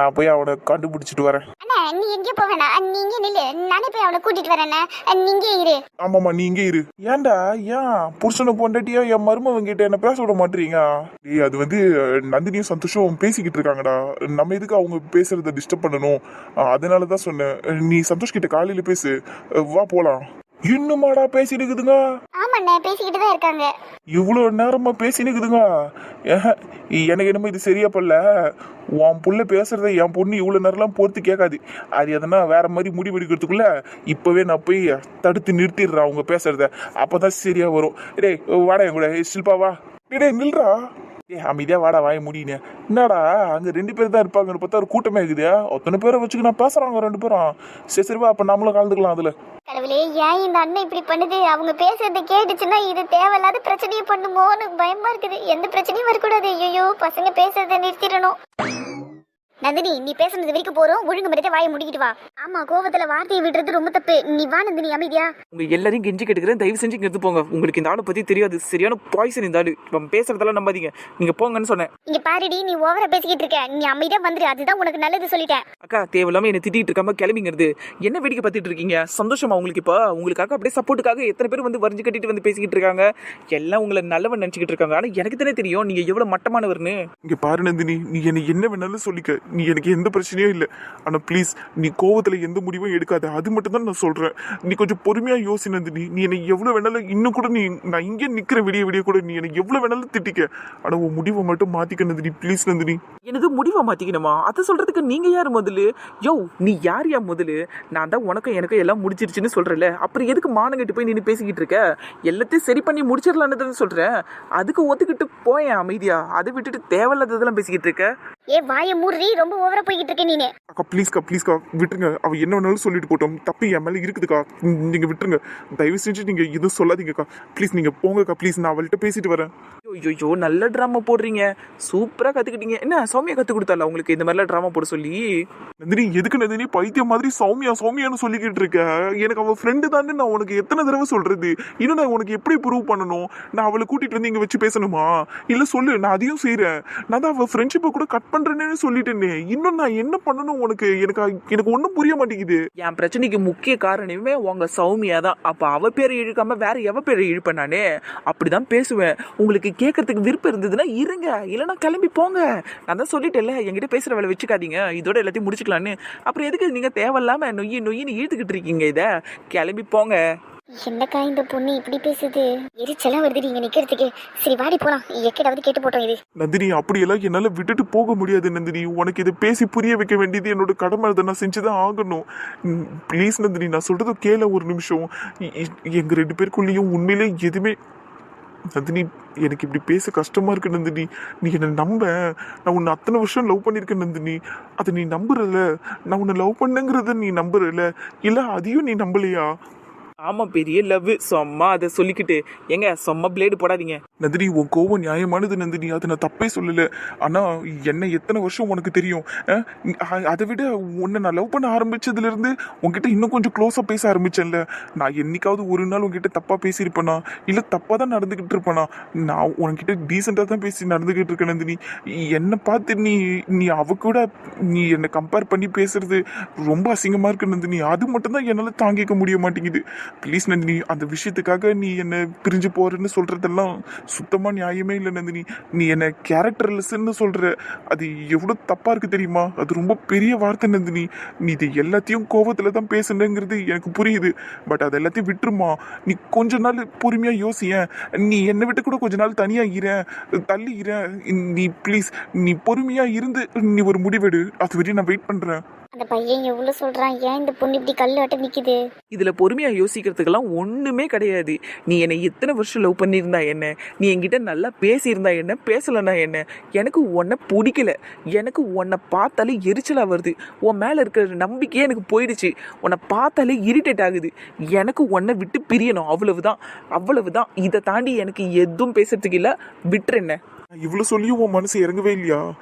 நான் போய் அவனை கண்டுபிடிச்சிட்டு வரேன். அண்ணா நீ எங்கேயும் போக வேணாம். நீ இங்கே நில்லு. நானே போய் அவனை கூட்டிட்டு வரேண்ணே நீ இங்கே இரு. ஆமாம்மா நீ இங்கே இரு. ஏன்டா ஏன்? புருஷனை பொண்டாட்டியா என் மருமகன் கிட்ட என்ன பேச விட மாட்டீங்க? டேய் அது வந்து நந்தினியும் சந்தோஷம் பேசிக்கிட்டு இருக்காங்கடா. நம்ம எதுக்கு அவங்க பேசுறத டிஸ்டர்ப் பண்ணணும்? அதனால தான் சொன்னேன். நீ சந்தோஷ் கிட்ட காலையில பேசு. வா போலாம். இன்னுமாடா பேசிட்டு இருக்குதுங்க ஆமாண்ணே பேசிக்கிட்டு தான் இருக்காங்க. இவ்வளோ நேரமா ஏஹ, எனக்கு என்னமோ இது சரியா படல. உன் புள்ள பேசுறத என் பொண்ணு இவ்வளோ நேரம்லாம் பொறுத்து கேட்காது. அது எதனா வேற மாதிரி முடிவு எடுக்கிறதுக்குள்ள இப்போவே நான் போய் தடுத்து நிறுத்திடுறேன் அவங்க பேசுறத. அப்பதான் சரியா வரும். டேய் வாடா என் கூட. ஷில்பா வா. டேய் நில்றா. ஏ அமைதியா வாடா வாய முடியுனே என்னடா அங்க ரெண்டு பேர் தான் இருப்பாங்கன்னு பார்த்தா ஒரு கூட்டமே இருக்குது. அத்தனை பேரை வச்சுக்க நான் பேசுறாங்க ரெண்டு பேரும். சரி சரிவா அப்போ அப்ப நம்மளும் கலந்துக்கலாம் அதுல. கடவுளே ஏன் இந்த அண்ணன் இப்படி பண்ணுது? அவங்க பேசுறத கேட்டுச்சுன்னா இது தேவையில்லாத பிரச்சனையை பண்ணுமோன்னு பயமா இருக்குது. எந்த பிரச்சனையும் வரக்கூடாது. ஐயோ பசங்க பேசுறதை நிறுத்திடணும். நந்தினி நீ பேசுனது வரைக்கும் போறோம். ஒழுங்கு மரியாதை வாயை முடிக்கிட்டு வா. ஆமா கோவத்துல வார்த்தையை விடுறது ரொம்ப தப்பு. நீ வா நந்தினி அமைதியா. உங்க எல்லாரையும் கெஞ்சி கேட்டுக்கிறேன் தயவு செஞ்சு இங்க இருந்து போங்க. உங்களுக்கு இந்த ஆளை பத்தி தெரியாது. சரியான பாய்சன் இந்த ஆளு. நம்ம பேசுறதெல்லாம் நம்பாதீங்க. நீங்க போங்கன்னு சொன்னேன். இங்க பாருடி நீ ஓவரா பேசிக்கிட்டு இருக்க. நீ அமைதியா வந்துரு. அதுதான் உனக்கு நல்லது சொல்லிட்டேன். அக்கா தேவையில்லாம என்ன திட்டிட்டு இருக்காம கிளம்பிங்கிறது. என்ன வேடிக்கை பார்த்துட்டு இருக்கீங்க? சந்தோஷமா உங்களுக்கு இப்போ? உங்களுக்காக அப்படியே சப்போர்ட்டுக்காக எத்தனை பேர் வந்து வரைஞ்சு கட்டிட்டு வந்து பேசிக்கிட்டு இருக்காங்க? எல்லாம் உங்களை நல்லவன் நினைச்சுக்கிட்டு இருக்காங்க. ஆனா எனக்கு தானே தெரியும். நீங்க எவ்வளவு மட்டமானவர்னு. இங்க பாரு நந்தினி. நீ என்னை என்ன வேணாலும் சொல்லிக்க. நீ எனக்கு எந்த பிரச்சனையும் இல்லை. ஆனால் ப்ளீஸ் நீ கோவத்தில் எந்த முடிவும் எடுக்காத. அது மட்டும்தான் நான் சொல்கிறேன் நீ கொஞ்சம் பொறுமையாக யோசி நந்தினி நீ என்னை எவ்வளோ வேணாலும் இன்னும் கூட நீ நான் இங்கே நிற்கிற விடிய விடிய கூட நீ என்னை எவ்வளோ வேணாலும் திட்டிக்க. ஆனால் உன் முடிவை மட்டும் மாற்றிக்க நந்தினி ப்ளீஸ் நந்தினி. எனக்கு முடிவை மாற்றிக்கணுமா அதை சொல்கிறதுக்கு நீங்கள் யார் முதல்ல யோ நீ யார் யா முதல்ல நான் தான் உனக்கும் எனக்கும் எல்லாம் முடிச்சிருச்சுன்னு சொல்கிறேன்ல அப்புறம் எதுக்கு மானங்கிட்டு போய் நின்று பேசிக்கிட்டு இருக்க? எல்லாத்தையும் சரி பண்ணி முடிச்சிடலான்னு சொல்கிறேன் அதுக்கு ஒத்துக்கிட்டு போயேன் அமைதியா. அதை விட்டுட்டு தேவையில்லாததெல்லாம் பேசிக்கிட்டு இருக்க. ஏ வாயை மூடுறி ரொம்ப ஓவரா போய்கிட்டு இருக்க நீனு. அக்கா ப்ளீஸ்க்கா ப்ளீஸ்க்கா விட்டுருங்க. அவ என்ன வேணாலும் சொல்லிட்டு போட்டோம். தப்பு என் மேல இருக்குதுக்கா. நீங்க விட்டுருங்க. தயவு செஞ்சு நீங்க எதுவும் சொல்லாதீங்கக்கா ப்ளீஸ் நீங்க போங்கக்கா ப்ளீஸ் நான் அவள்கிட்ட பேசிட்டு வரேன். ஐயோ நல்ல ட்ராமா போடுறீங்க. சூப்பரா கத்துக்கிட்டீங்க. என்ன சௌமியா கத்து கொடுத்தால உங்களுக்கு இந்த மாதிரிலாம் ட்ராமா போட சொல்லி? நந்தினி எதுக்கு நந்தினி? பைத்தியம் மாதிரி சௌமியா சௌமியான்னு சொல்லிக்கிட்டு இருக்க. எனக்கு அவ ஃப்ரெண்டு தானே நான் உனக்கு எத்தனை தடவை சொல்றது? இன்னும் நான் உனக்கு எப்படி ப்ரூவ் பண்ணணும்? நான் அவளை கூட்டிட்டு வந்து இங்க வச்சு பேசணுமா? இல்ல சொல்லு நான் அதையும் செய்றேன். நான் தான் அவ ஃப்ரெண்ட்ஷிப்பை கூட கட் பண்றேன்னு சொல்லிட்டேனே. இன்னும் நான் என்ன பண்ணணும் உனக்கு? எனக்கு எனக்கு ஒன்றும் புரிய மாட்டேங்குது. என் பிரச்சனைக்கு முக்கிய காரணமே உங்க சௌமியா தான். அப்ப அவ பேரை இழுக்காம வேற எவ பேரை இழுப்பேன் நானே அப்படிதான் பேசுவேன். உங்களுக்கு கேட்கறதுக்கு விருப்பம் இருந்ததுன்னா இருங்க. இல்லைன்னா கிளம்பி போங்க. நான் தான் சொல்லிட்டேன்ல என்கிட்ட பேசுற வேலை வச்சுக்காதீங்க. இதோட எல்லாத்தையும் முடிச்சுக்கலான்னு. அப்புறம் எதுக்கு நீங்க தேவையில்லாம நொய்யி நொய்யின்னு இழுத்துக்கிட்டு இருக்கீங்க இத? கிளம்பி போங்க. என்னக்கா இந்த பொண்ணு இப்படி பேசுது? எரிச்சலா வருது நீங்க நிக்கிறதுக்கு. சரி வாடி போலாம். எக்கிடாவது கேட்டு போட்டோம் இது. நந்தினி அப்படியெல்லாம் என்னால விட்டுட்டு போக முடியாது நந்தினி. உனக்கு இதை பேசி புரிய வைக்க வேண்டியது என்னோட கடமை. அதை நான் செஞ்சுதான் ஆகணும். ப்ளீஸ் நந்தினி நான் சொல்றது கேள ஒரு நிமிஷம். எங்க ரெண்டு பேருக்குள்ளேயும் உண்மையிலே எதுவுமே நந்தினி எனக்கு இப்படி பேச கஷ்டமா இருக்கு நந்தினி. நீ என்னை நம்ப. நான் உன்னை அத்தனை வருஷம் லவ் பண்ணியிருக்கேன் நந்தினி. அதை நீ நம்புறல நான் உன்னை லவ் பண்ணுங்கிறத நீ நம்புறல இல்ல அதையும் நீ நம்பலையா? ஆமா பெரிய லவ். சும்மா அதை சொல்லிக்கிட்டு. எங்க சும்மா பிளேடு போடாதீங்க. நந்தினி உன் கோவம் நியாயமானது நந்தினி. அதை நான் தப்பே சொல்லல. ஆனா என்ன எத்தனை வருஷம் உனக்கு தெரியும்? அதை விட உன்னை நான் லவ் பண்ண ஆரம்பிச்சதுல இருந்து உன்கிட்ட இன்னும் கொஞ்சம் க்ளோஸா பேச ஆரம்பிச்சேன்ல. நான் என்னைக்காவது ஒரு நாள் உன்கிட்ட தப்பா பேசியிருப்பேனா? இல்ல தப்பா தான் நடந்துகிட்டு இருப்பேனா? நான் உன்கிட்ட டீசெண்டா தான் பேசி நடந்துகிட்டு இருக்கேன் நந்தினி. என்னை பார்த்து நீ நீ அவ கூட நீ என்னை கம்பேர் பண்ணி பேசுறது ரொம்ப அசிங்கமா இருக்கு நந்தினி. அது மட்டும் தான் என்னால தாங்கிக்க முடிய மாட்டேங்குது. ப்ளீஸ் நந்தினி அந்த விஷயத்துக்காக நீ என்னை பிரிஞ்சு போறேன்னு சொல்றதெல்லாம் சுத்தமா நியாயமே இல்லை நந்தினி. நீ என்னை கேரக்டர்லெஸ்ன்னு சொல்ற. அது எவ்வளோ தப்பா இருக்கு தெரியுமா? அது ரொம்ப பெரிய வார்த்தை நந்தினி. நீ இது எல்லாத்தையும் கோபத்தில் தான் பேசுனேங்கிறது எனக்கு புரியுது. பட் அது எல்லாத்தையும் விட்டுருமா? நீ கொஞ்ச நாள் பொறுமையா யோசியேன். நீ என்னை விட்டு கூட கொஞ்ச நாள் தனியா இரேன் தள்ளி நீ ப்ளீஸ் நீ பொறுமையா இருந்து நீ ஒரு முடிவெடு. அது வரையும் நான் வெயிட் பண்றேன். அந்த பையன் எவ்வளோ சொல்கிறான் ஏன் இந்த பொண்ணு இப்படி கல் ஆட்ட நிற்கிது இதுல பொறுமையா யோசிக்கிறதுக்கெல்லாம் ஒண்ணுமே கிடையாது. நீ என்னை எத்தனை வருஷம் லவ் பண்ணியிருந்தா என்ன? நீ என்கிட்ட நல்லா பேசியிருந்தா என்ன? பேசலனா என்ன? எனக்கு உன்னை பிடிக்கல. எனக்கு உன்னை பார்த்தாலே எரிச்சலா வருது. உன் மேல இருக்கிற நம்பிக்கையே எனக்கு போயிடுச்சு. உன்னை பார்த்தாலே இரிட்டேட் ஆகுது. எனக்கு உன்னை விட்டு பிரியணும். அவ்வளவுதான். அவ்வளவுதான். இதை தாண்டி எனக்கு எதுவும் பேசுறதுக்கு இல்லை. விட்டுரு என்ன. நான் இவ்வளவு சொல்லியும் உன் மனசு இறங்கவே இல்லையா?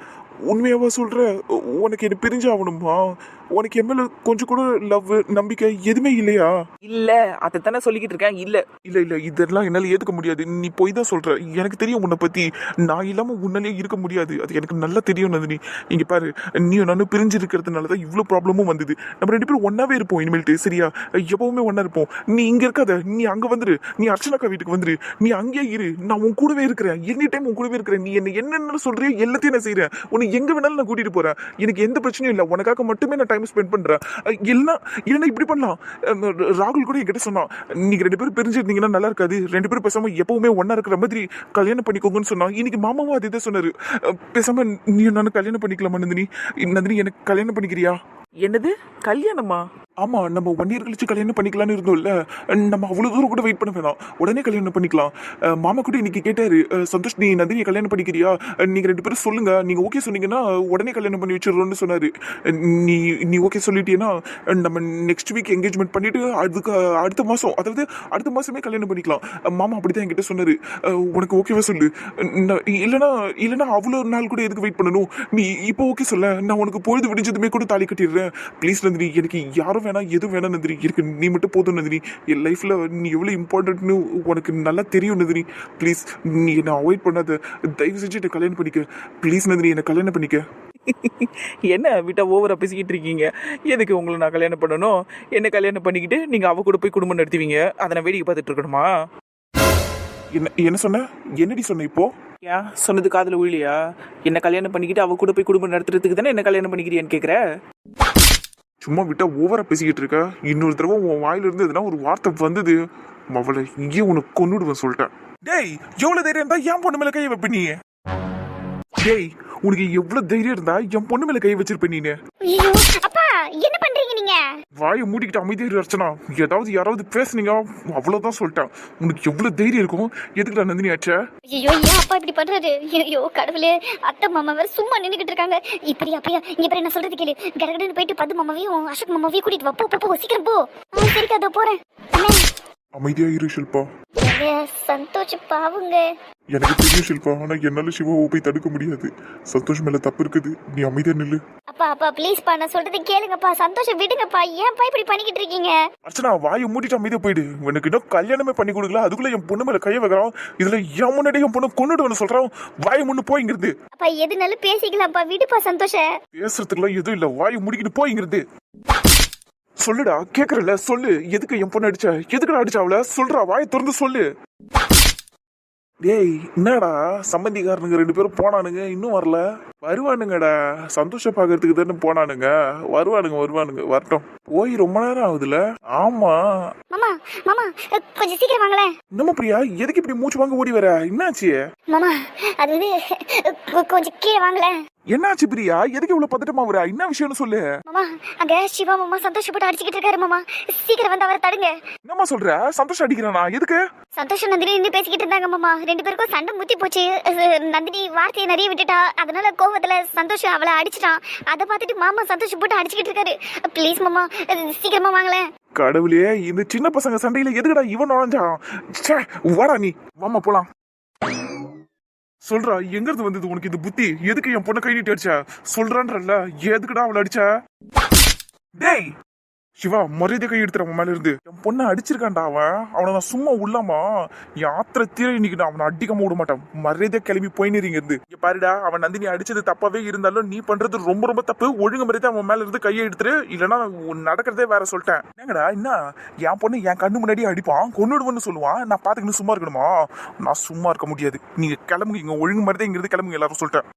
உண்மையாவா சொல்ற? உனக்கு என்ன பிரிஞ்சாகணுமா உனக்கு என் மேல கொஞ்சம் கூட லவ் நம்பிக்கை எதுவுமே இல்லையா? இல்ல அதைத்தானே சொல்லிக்கிட்டு இருக்கேன். இல்ல. இல்ல இல்ல இதெல்லாம் என்னால ஏத்துக்க முடியாது. நீ போய் தான் சொல்ற. எனக்கு தெரியும் உன்னை பத்தி. நான் இல்லாம உன்னாலே இருக்க முடியாது. அது எனக்கு நல்லா தெரியும் நந்தினி. இங்க பாரு நீ நானும் பிரிஞ்சு இருக்கிறதுனால தான் இவ்வளவு ப்ராப்ளமும் வந்தது. நம்ம ரெண்டு பேரும் ஒன்னாவே இருப்போம் இனிமேல்ட்டு. சரியா? எப்பவுமே ஒன்னா இருப்போம். நீ இங்க இருக்காத. நீ அங்க வந்துரு. நீ அர்ச்சனாக்கா வீட்டுக்கு வந்துரு. நீ அங்கேயே இரு. நான் உன் கூடவே இருக்கிறேன். எனி டைம் உன் கூடவே இருக்கிறேன். நீ என்ன என்னென்ன சொல்றியோ எல்லாத்தையும் நான் செய்றேன். உன்னை எங்க வேணாலும் நான் கூட்டிட்டு போறேன். எனக்கு எந்த பிரச்சனையும் இல்லை. உனக்காக மட்டுமே நான் டைம் ஸ்பெண்ட் பண்ணுறேன் இல்லைன்னா இல்லைன்னா இப்படி பண்ணலாம். ராகுல் கூட என்கிட்ட சொன்னான் நீங்க ரெண்டு பேரும் பிரிஞ்சிருந்தீங்கன்னா நல்லா இருக்காது. ரெண்டு பேரும் பேசாம எப்பவுமே ஒன்றா இருக்கிற மாதிரி கல்யாணம் பண்ணிக்கோங்கன்னு சொன்னான். இன்னைக்கு மாமாவும் அதே தான் சொன்னாரு. பேசாமல் பேசாம நீ நானும் கல்யாணம் பண்ணிக்கலாமா நந்தினி? நந்தினி எனக்கு கல்யாணம் பண்ணிக்கிறியா? என்னது? கல்யாணமா? ஆமா நம்ம ஒன் இயர் கழிச்சு கல்யாணம் பண்ணிக்கலாம்னு இருந்தோம்ல. நம்ம அவ்வளவு தூரம் கூட வெயிட் பண்ண வேணாம். உடனே கல்யாணம் பண்ணிக்கலாம். மாமா கூட இன்னைக்கு கேட்டாரு. சந்தோஷ் நீ நந்தினியை கல்யாணம் பண்ணிக்கிறியா? நீங்க ரெண்டு பேரும் சொல்லுங்க. நீங்க ஓகே சொன்னீங்கன்னா உடனே கல்யாணம் பண்ணி வச்சிடறோம்னு சொன்னாரு. நீ நீ ஓகே சொல்லிட்டீங்கன்னா நம்ம நெக்ஸ்ட் வீக் என்கேஜ்மெண்ட் பண்ணிட்டு அதுக்கு அடுத்த மாசம் அதாவது அடுத்த மாசமே கல்யாணம் பண்ணிக்கலாம். மாமா அப்படிதான் என்கிட்ட சொன்னாரு. உனக்கு ஓகேவா சொல்லு. இல்லைன்னா இல்லைன்னா அவ்வளோ நாள் கூட எதுக்கு வெயிட் பண்ணணும்? நீ இப்போ ஓகே சொல்ல. நான் உனக்கு பொழுது விடிஞ்சதுமே கூட தாலி கட்டிடுறேன். ப்ளீஸ் நந்தினி எனக்கு யாரும் வேணாம் எதுவும் வேணாம் நந்தினி எனக்கு நீ மட்டும் போதும் நந்தினி என் லைஃப்பில் நீ எவ்வளோ இம்பார்ட்டன்ட்னு உனக்கு நல்லா தெரியும் நந்தினி ப்ளீஸ் நீ என்னை அவாய்ட் பண்ணாத. தயவு செஞ்சு என்னை கல்யாணம் பண்ணிக்க. ப்ளீஸ் நந்தினி என்னை கல்யாணம் பண்ணிக்க. என்ன விட்டா ஓவராக பேசிக்கிட்டு இருக்கீங்க? எதுக்கு உங்களை நான் கல்யாணம் பண்ணணும்? என்ன கல்யாணம் பண்ணிக்கிட்டு நீங்கள் அவ கூட போய் குடும்பம் நடத்துவீங்க? அதை நான் வேடிக்கை பார்த்துட்டு இருக்கணுமா? என்ன என்ன சொன்ன? என்னடி சொன்ன இப்போ? ஏன் சொன்னது காதுல விழியா என்ன கல்யாணம் பண்ணிக்கிட்டு அவ கூட போய் குடும்பம் நடத்துறதுக்கு தானே என்ன கல்யாணம் பண்ணிக்கிறியான்னு கேக்குற? சும்மா விட்டா ஓவரா பேசிக்கிட்டு இருக்க. இன்னொரு தடவை உன் வாயில இருந்து எதுனா ஒரு வார்த்தை வந்தது. அவளை இங்கே உனக்கு கொன்னுடுவேன் சொல்லிட்டேன். டேய் எவ்வளவு தைரியம் இருந்தா என் பொண்ணு மேல கை வைப்ப நீ? டேய் உனக்கு எவ்வளவு தைரியம் இருந்தா என் பொண்ணு மேல கை வச்சிருப்ப நீனு? என்ன பண்ணுறீங்க நீங்கள் வாயை மூடிக்கிட்டு அமைதியா இரு அர்ச்சனா. ஏதாவது யாராவது பேசுனீங்க அவ்வளவுதான் சொல்லிட்டேன். உனக்கு எவ்வளவு தைரியம் இருக்கும் எதுக்குடா நந்தினி ஆச்ச? ஐயோ ஏன் அப்பா இப்படி பண்றாரு ஐயோ கடவுளே அத்தை மாமா வேற சும்மா நின்னுகிட்டு இருக்காங்க. இப்படி அப்படியா இங்க பாரு நான் சொல்றது கேளு. கடகடன்னு போயிட்டு பத்து மாமாவையும் அசோக் மாமாவையும் கூட்டிட்டு வா. போ போ, போ சீக்கிரம் போ. சரிக்கா அதோ போறேன். அமைதியா இரு ஷில்பா. சந்தோஷ் பாவுங்க. எனக்கு தெரியும் ஷில்பா ஆனா என்னால சிவாவை போய் தடுக்க முடியாது. சந்தோஷ் மேல தப்பு இருக்குது. நீ அமைதியா நில்லு. அப்பா அப்பா ப்ளீஸ்ப்பா நான் சொல்றது கேளுங்கப்பா. சந்தோஷம் விடுங்கப்பா. ஏன்ப்பா இப்படி பண்ணிக்கிட்டு இருக்கீங்க? அர்ச்சனா வாயை மூடிட்டு அமைதியா போயிடு. எனக்கு இன்னும் கல்யாணமே பண்ணி கொடுக்கல. அதுக்குள்ள என் பொண்ணு மேல கையை வைக்கிறான். இதுல என் முன்னாடி என் பொண்ணு கொண்டுட்டு சொல்றான். வாயை முன்னு போய்ங்கிறது அப்பா எதுனாலும் பேசிக்கலாம்ப்பா. விடுப்பா சந்தோஷ. பேசுறதுக்குலாம் எதுவும் இல்ல. வாயை முடிக்கிட்டு போய்ங்கிறது சொல்லுடா கேக்குறல சொல்லு. எதுக்கு என் பொண்ணு அடிச்ச? எதுக்குடா அடிச்ச அவள சொல்றா வாயை திறந்து சொல்லு. டேய் என்னடா? சம்பந்திக்காரனுங்க ரெண்டு பேரும் போனானுங்க இன்னும் வரல. வருவானுங்கடா. சந்தோஷம் பார்க்கறதுக்கு தானே போனானுங்க. வருவானுங்க வருவானுங்க. வரட்டும். போய் ரொம்ப நேரம் ஆகுதுல? ஆமா. மாமா மாமா கொஞ்சம் சீக்கிரம் வாங்களேன். என்னம்மா பிரியா? எதுக்கு இப்படி மூச்சு வாங்க ஓடி வர? என்னாச்சு? மாமா அது வந்து கொஞ்சம் கீழே வாங்களேன். என்னாச்சு பிரியா எதுக்கு இவ்வளவு பதட்டமா வர? என்ன விஷயம்னு சொல்லு. மாமா அங்க சிவா மாமா சந்தோஷப்பட்டு அடிச்சுக்கிட்டு இருக்காரு மாமா. சீக்கிரம் வந்து அவரை தடுங்க. என்னம்மா சொல்ற? சந்தோஷம் அடிக்கிறானா? எதுக்கு? சந்தோஷம் நந்தினி நின்று பேசிக்கிட்டு இருந்தாங்க மாமா. ரெண்டு பேருக்கும் சண்டை முத்தி போச்சு. நந்தினி வார்த்தையை நிறைய விட்டுட்டா. அதனால கோவத்துல சந்தோஷம் அவளை அடிச்சிட்டான். அதை பார்த்துட்டு மாமா சந்தோஷம் போட்டு அடிச்சுக்கிட்டு இருக்காரு. ப்ளீஸ் மாமா. சீக்கிரமா வாங்களேன். கடவுளே இந்த சின்ன பசங்க சண்டையில எதுக்குடா இவன் நுழைஞ்சான்? வாடா நீ. வாமா போலாம். சொல்றா எங்க இருந்து வந்தது உனக்கு இந்த புத்தி? எதுக்கு என் பொண்ணை கை நீட்டி அடிச்ச? சொல்றான்றல்ல எதுக்குடா அவளை அடிச்ச? டேய் சிவா மரியாதை கை எடுத்துற அவன் மேல இருந்து. என் பொண்ணை அடிச்சிருக்கான்டா அவன். அவனை நான் சும்மா உள்ளாமா யாத்திரை தீர இன்னைக்கு நான் அவனை அடிக்காம விட மாட்டான். மரியாதை கிளம்பி போயினீங்க இருந்து இங்க பாருடா அவன் நந்தினி அடிச்சது தப்பாவே இருந்தாலும் நீ பண்றது ரொம்ப ரொம்ப தப்பு. ஒழுங்கு மரியாதை அவன் மேல இருந்து கையை எடுத்துரு. இல்லைன்னா நடக்கிறதே வேற சொல்லிட்டேன். என்னங்கடா என்ன? என் பொண்ணு என் கண்ணு முன்னாடி அடிப்பான் கொன்னுடுவேன்னு சொல்லுவான். நான் பாத்துக்கணும் சும்மா இருக்கணுமா? நான் சும்மா இருக்க முடியாது. நீங்க கிளம்புங்க இங்க ஒழுங்கு மரியாதை இங்கிருந்து கிளம்புங்க எல்லாரும் சொல்லிட்டேன்.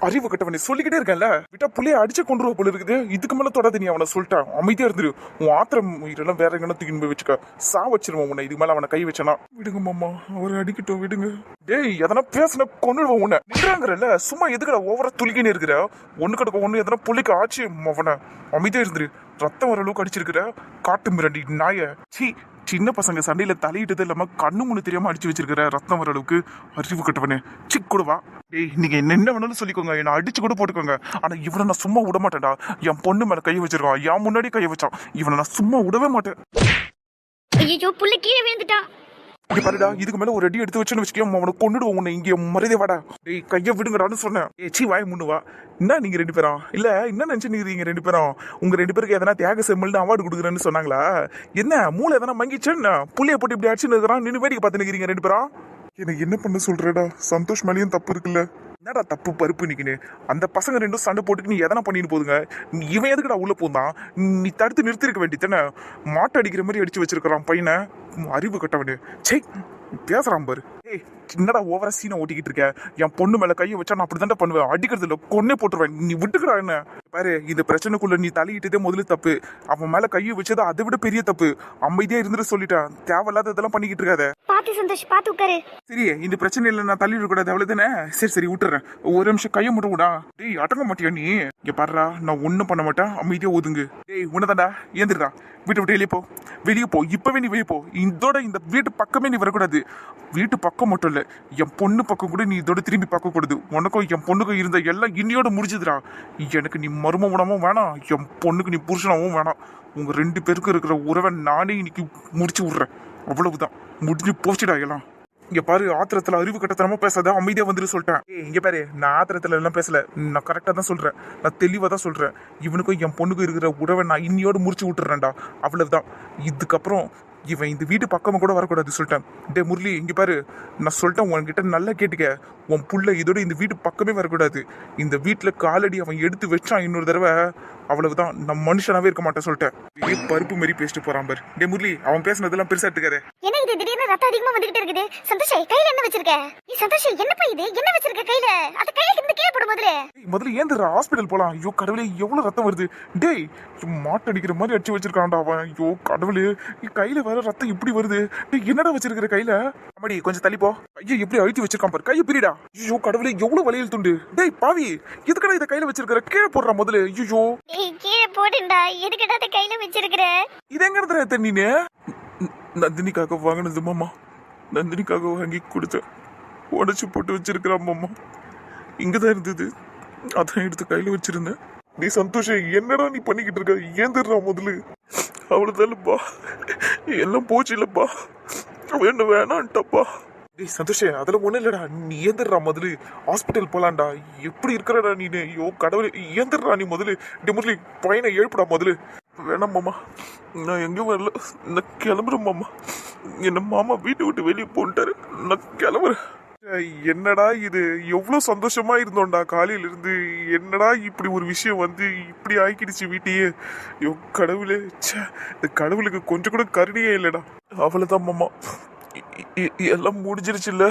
அறிவு கட்டவனே சொல்லிக்கிட்டே இருக்கேன்ல. விட்டா புள்ளைய அடிச்சு கொண்டு போல இருக்குது. இதுக்கு மேல தொடாத நீ அவனை சொல்லிட்டான் அமைதியா இருந்துரு. உன் ஆத்திரம் இதெல்லாம் வேற எங்கன்னா தூக்கி போய் வச்சுக்க. சா வச்சிருவான் உன்னை. இதுக்கு மேல அவனை கை வச்சனா. விடுங்க மாமா. அவரை அடிக்கட்டும். விடுங்க. டேய் எதனா பேசின கொண்டுடுவோம் உன்னை. நின்றாங்கறல சும்மா எதுக்கட ஓவரா துளிக்கின்னு இருக்கிற? ஒண்ணு கிடக்க ஒண்ணு எதனா புள்ளிக்கு ஆச்சு அவனை அமைதியா இருந்துரு. ரத்தம் வர அளவுக்கு அடிச்சிருக்கிற. காட்டு மிரண்டி நாய. சீ சின்ன பசங்க சண்டையில தலையிட்டது இல்லாம கண்ணு முன்னு தெரியாம அடிச்சு வச்சிருக்கிற ரத்தம் வர அளவுக்கு அறிவு கட்டவனே. சிக் கொடுவா டேய் நீங்க என்ன என்ன வேணாலும் சொல்லிக்கோங்க. என்ன அடிச்சு கூட போட்டுக்கோங்க. ஆனா இவனை நான் சும்மா விட மாட்டேன்டா. என் பொண்ணு மேல கை வச்சிருக்கான் என் முன்னாடி கை வச்சான் இவனை நான் சும்மா விடவே மாட்டேன். ஐயோ புள்ள கீழே விழுந்துட்டான் இங்க பாருடா இதுக்கு மேல ஒரு அடி எடுத்து வச்சுன்னு வச்சுக்கோ அவனை கொண்டுடுவோம் உன்னை இங்க மரியாதை வாடா. டேய் கைய விடுங்கடான்னு சொன்னேன். ஏ சீ வாய முன்னுவா என்ன நீங்க ரெண்டு பேரும் இல்ல என்ன நினைச்சு நீங்க ரெண்டு பேரும்? உங்க ரெண்டு பேருக்கு எதனா தியாக செம்மல்னு அவார்டு கொடுக்குறேன்னு சொன்னாங்களா? என்ன மூளை எதனா மங்கிச்சேன்னு புள்ளைய போட்டு இப்படி அடிச்சுன்னு இருக்கிறான்? நின்று வேடிக்கை பார்த்து நிக்கிறீங்க ரெண்டு பேரும். எனக்கு என்ன பண்ண சொல்றடா? சந்தோஷ் மேலேயும் தப்பு இருக்குல்ல? என்னடா தப்பு பருப்பு நிக்கினு அந்த பசங்க ரெண்டும் சண்டை போட்டுட்டு நீ எதனா பண்ணிட்டு போதுங்க. நீ இவன் எதுக்குடா உள்ள போந்தான்? நீ தடுத்து நிறுத்திருக்க வேண்டியதானே மாட்டை அடிக்கிற மாதிரி அடிச்சு வச்சிருக்கிறான் பையனை. அறிவு கட்டவனு. சே பேசுறான் பாரு. என்னடா ஓவரா சீனை ஓட்டிக்கிட்டு இருக்க? என் பொண்ணு மேல கையை வச்சா நான் அப்படிதான்டா பண்ணுவேன். அடிக்கிறது இல்ல கொன்னே போட்டுருவேன். நீ விட்டுக்கிறா என்ன? பாரு இந்த பிரச்சனைக்குள்ள நீ தலையிட்டதே முதல்ல தப்பு. அவன் மேல கையை வச்சது அதை விட பெரிய தப்பு. அமைதியா இருந்துட்டு சொல்லிட்டான். தேவையில்லாத இதெல்லாம் பண்ணிக்கிட்டு இருக்காத. பார்த்து சந்தோஷ் உட்காரு. சரி இந்த பிரச்சனையில நான் தள்ளி விடக்கூடாது அவ்வளவுதானே? சரி சரி விட்டுறேன். ஒரு நிமிஷம் கையை மட்டும் விடா. டேய் அடங்க மாட்டியா நீ? இங்க பாருடா நான் ஒண்ணும் பண்ண மாட்டேன். அமைதியா ஒதுங்கு. டேய் உன்னதாண்டா ஏந்திரடா. வீட்டை விட்டு வெளியே போ. வெளியே போ. இப்பவே நீ வெளியே போ. இதோட இந்த வீட்டு பக்கமே நீ வரக்கூடாது. வீட்டு பக்கம் மட்டும் இல்லை. என் பொண்ணு பக்கம் கூட நீ இதோட திரும்பி பார்க்கக்கூடாது உனக்கும் என் பொண்ணுக்கும் இருந்த எல்லாம் இன்னியோட முடிஞ்சுதுடா. எனக்கு நீ மரும உணவும் வேணாம். என் பொண்ணுக்கு நீ புருஷனாவும் வேணாம். உங்கள் ரெண்டு பேருக்கும் இருக்கிற உறவை நானே இன்னைக்கு முடிச்சு விட்றேன். அவ்வளவுதான். முடிஞ்சு போச்சுடா எல்லாம். இங்க பாரு ஆத்திரத்துல அறிவு கட்டத்தனமா பேசாத அமைதியா வந்துட்டு சொல்லிட்டேன். ஏ இங்க பாரு நான் ஆத்திரத்துல எல்லாம் பேசல. நான் கரெக்டா தான் சொல்றேன். நான் தெளிவா தான் சொல்றேன். இவனுக்கும் என் பொண்ணுக்கும் இருக்கிற உறவை நான் இன்னியோடு முடிச்சு விட்டுறேன்டா. அவ்வளவுதான். இதுக்கப்புறம் இவன் இந்த வீட்டு பக்கமா கூட வரக்கூடாது சொல்லிட்டேன். டே முரளி இங்கே பாரு. நான் சொல்லிட்டேன் உன்கிட்ட நல்லா கேட்டுக்க. உன் புள்ள இதோட இந்த வீட்டு பக்கமே வரக்கூடாது. இந்த வீட்டில் காலடி அவன் எடுத்து வச்சான் இன்னொரு தடவை. அவ்வளவுதான். நான் மனுஷனாவே இருக்க மாட்டேன் சொல்லிட்டேன். பருப்பு மாரி பேசிட்டு போறான் பாரு. டே முரளி அவன் பேசுனதெல்லாம் பெருசா எடுத்துக்காத. என்ன இது? திடீர்னு ரத்தம் அதிகமா வந்துகிட்டு இருக்குது. சந்தோஷ் கையில என்ன வச்சிருக்க? நீ சந்தோஷ் என்னப்பா இது? என்ன வச்சிருக்க கையில? அத கையில இருந்து கீழே போடு முதல்ல. முதல்ல ஏந்திர ஹாஸ்பிட்டல் போலாம்? ஐயோ கடவுளே எவ்வளவு ரத்தம் வருது. டேய் மாட்டு அடிக்கிற மாதிரி அடிச்சு வச்சிருக்கான்டா அவன். ஐயோ கடவுளே. கையில வேற ரத்தம் இப்படி வருது. டேய் என்னடா வச்சிருக்கிற கையில? அம்மாடி கொஞ்சம் தள்ளி போ. ஐயோ எப்படி அழுத்தி வச்சிருக்கான் பாரு. கையை பிரிடா. ஐயோ கடவுளே எவ்வளவு வலியல் துண்டு. டேய் பாவி எதுக்கடா இதை கையில வச்சிருக்கிற? கீழே போடுறா முதல்ல. ஐயோ. கீழே போடுண்டா எதுக்குடா அத கையில வச்சிருக்கிற? இது தண்ணினே நந்தினிக்காக வாங்கினது மாமா. நந்தினிக்காக வாங்கி கொடுத்தேன். உடச்சு போட்டு வச்சிருக்கிறான் மாமா. இங்கதான் இருந்தது. அதான் எடுத்து கையில வச்சிருந்தேன். நீ சந்தோஷம் என்னடா நீ பண்ணிக்கிட்டு இருக்க? ஏந்திரா முதல்ல. இல்லைப்பா எல்லாம் போச்சு இல்லப்பா. வேணு வேணான்ட்டப்பா. டேய் சந்தோஷ் அதெல்லாம் ஒண்ணும் இல்லடா. நீ ஏந்திரா முதல்ல. ஹாஸ்பிட்டல் போலாம்டா. எப்படி இருக்கிறடா நீ ஐயோ கடவுளே ஏந்திரா நீ முதல்ல. டே முதலி பையனை எழுப்புடா முதல்ல. வேணாம் மாமா. நான் எங்கேயும் வரல. நான் கிளம்புறேன் மாமா. என்ன மாமா வீட்டை விட்டு வெளியே போன்ட்டாரு. நான் கிளம்புறேன். என்னடா இது? எவ்வளவு சந்தோஷமா இருந்தோம்டா காலையில இருந்து என்னடா இப்படி ஒரு விஷயம் வந்து இப்படி ஆக்கிடுச்சு வீட்டையே. ஐயோ கடவுளே. ச்சே இந்த கடவுளுக்கு கொஞ்சம் கூட கருணையே இல்லடா. அவ்வளவுதான் மாமா. எல்லாம் முடிஞ்சிருச்சுல்ல?